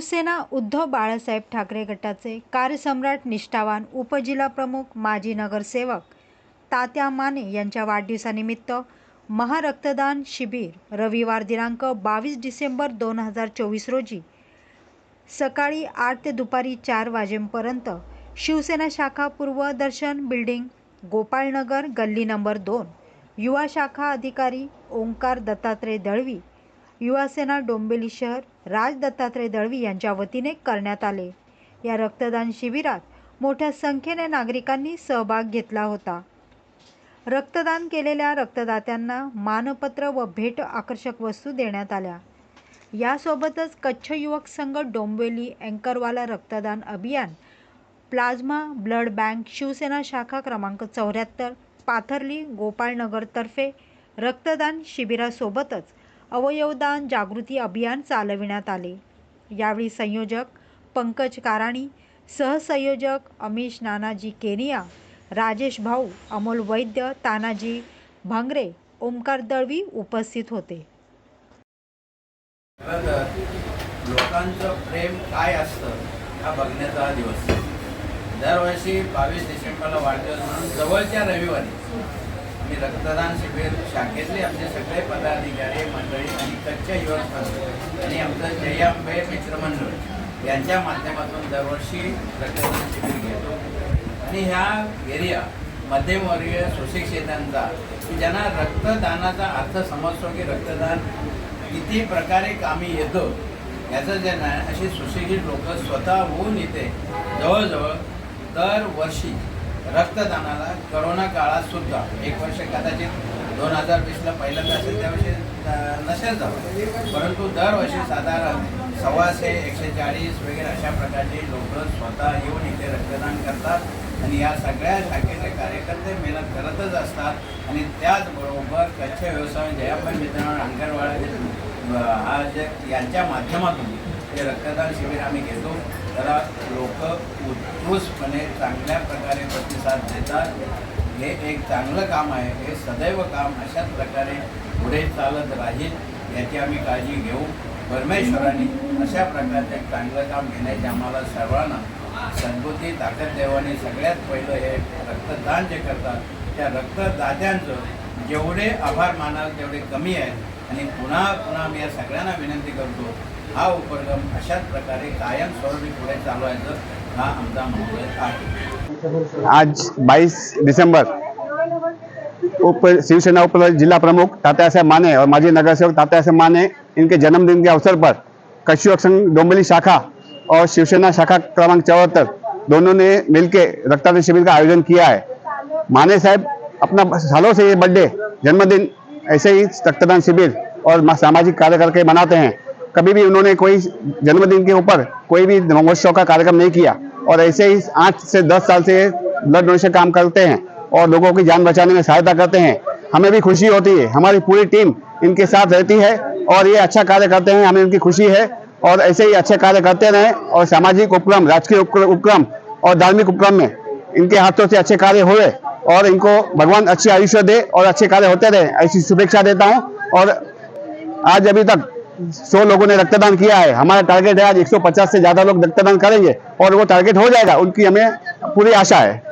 शिवसेना उद्धव बाळासाहेब ठाकरे गटाचे कार्यसम्राट निष्ठावान उपजिल्हाप्रमुख माजी नगरसेवक तात्या माने यांच्या वाढदिवसानिमित्त महारक्तदान शिबिर रविवार दिनांक बावीस डिसेंबर दोन हजार चोवीस रोजी सकाळी आठ ते दुपारी चार वाजेपर्यंत शिवसेना शाखा पूर्वदर्शन बिल्डिंग गोपाळनगर गल्ली नंबर दोन युवा शाखा अधिकारी ओंकार दत्तात्रय दळवी युवासेना डोंबिवली शहर राज दत्तात्रय दळवी यांच्या वतीने करण्यात आले. या रक्तदान शिबिरात मोठ्या संख्येने नागरिकांनी सहभाग घेतला होता. रक्तदान केलेल्या रक्तदात्यांना मानपत्र व भेट आकर्षक वस्तू देण्यात आल्या. यासोबतच कच्छ युवक संघ डोंबिवली अँकरवाला रक्तदान अभियान प्लाझ्मा ब्लड बँक शिवसेना शाखा क्रमांक चौऱ्याहत्तर पाथर्ली गोपाळनगरतर्फे रक्तदान शिबिरासोबतच अवयवदान जागृती अभियान चालविण्यात आले. यावेळी संयोजक पंकज काराणी सहसंयोजक अमिश नानाजी केनिया राजेश भाऊ अमोल वैद्य तानाजी भांगरे ओमकार दळवी उपस्थित होते. लोकांचं प्रेम काय असतं हा बघण्याचा हा दिवस. दरवर्षी बावीस डिसेंबरला वाढदिवस म्हणून जवळच्या रविवारी आम्ही रक्तदान शिबिर शाखेतले आमचे सगळे पदाधिकारी मंडळी आणि कच्च्या युवक संघ आणि आमचं जयांबे मित्रमंडळ यांच्या माध्यमातून दरवर्षी रक्तदान शिबिर घेतो. आणि ह्या एरिया मध्यमवर्गीय सुशिक्षितांचा की ज्यांना रक्तदानाचा अर्थ समजतो की रक्तदान किती प्रकारे कामी येतो याचं जे नाही अशी सुशिक्षित लोक स्वतः होऊन येते जवळजवळ दरवर्षी रक्तदानाला करोना काळात सुद्धा एक वर्ष कदाचित दोन हजार वीसला पहिल्यांदा असेल त्यावर्षी नसेल जावं. परंतु दरवर्षी साधारण सव्वाशे एकशे चाळीस वगैरे अशा प्रकारचे लोक स्वतः येऊन इथे रक्तदान करतात आणि या सगळ्या शाखेचे कार्यकर्ते मेहनत करतच असतात आणि त्याचबरोबर कच्छ व्यवसाय जयाबाई मित्रांनो अंगणवाडा हा जे यांच्या माध्यमातून हे रक्तदान शिबिर आम्ही घेतो. त्याला लोक उत्कृष्टपणे चांगल्या प्रकारे प्रतिसाद देतात. हे एक चांगलं काम आहे. हे सदैव काम अशाच प्रकारे पुढे चालत राहील याची आम्ही काळजी घेऊ. परमेश्वराने अशा प्रकारचे चांगलं काम घेण्याची आम्हाला सर्वांना सद्बुद्धी ताकद देवाने सगळ्यात पहिलं हे रक्तदान जे करतात त्या रक्तदात्यांचं जेवढे आभार मानाल तेवढे कमी आहेत. आणि पुन्हा पुन्हा मी या सगळ्यांना विनंती करतो हा उपक्रम अशाच प्रकारे कायमस्वरूपी पुढे चालवायचं आज 22 दिसंबर उप शिवसेना उप जिला प्रमुख तात्या साहब माने और माजी नगर सेवक तात्या साहब माने इनके जन्मदिन के अवसर पर कश्यप संघ डोंबिवली शाखा और शिवसेना शाखा क्रमांक चौहत्तर दोनों ने मिलके रक्तदान शिविर का आयोजन किया है। माने साहब, अपना सालों से ये बर्थडे, जन्मदिन, ऐसे ही रक्तदान शिविर और सामाजिक कार्य करके मनाते हैं। कभी भी उन्होंने कोई जन्मदिन के ऊपर कोई भी महोत्सव का कार्यक्रम नहीं किया और ऐसे ही आठ से दस साल से ब्लड डोनेशन काम करते हैं और लोगों की जान बचाने में सहायता करते हैं। हमें भी खुशी होती है। हमारी पूरी टीम इनके साथ रहती है और ये अच्छा कार्य करते हैं। हमें उनकी खुशी है और ऐसे ही अच्छे कार्य करते रहें और सामाजिक उपक्रम, राजकीय उपक्रम और धार्मिक उपक्रम में इनके हाथों से अच्छे कार्य हुए और इनको भगवान अच्छी आयुष्य दे और अच्छे कार्य होते रहे। ऐसी शुभेच्छा देता हूँ और आज अभी तक सौ लोगों ने रक्तदान किया है। हमारा टारगेट है आज 150 से ज्यादा लोग रक्तदान करेंगे और वो टारगेट हो जाएगा। उनकी हमें पूरी आशा है।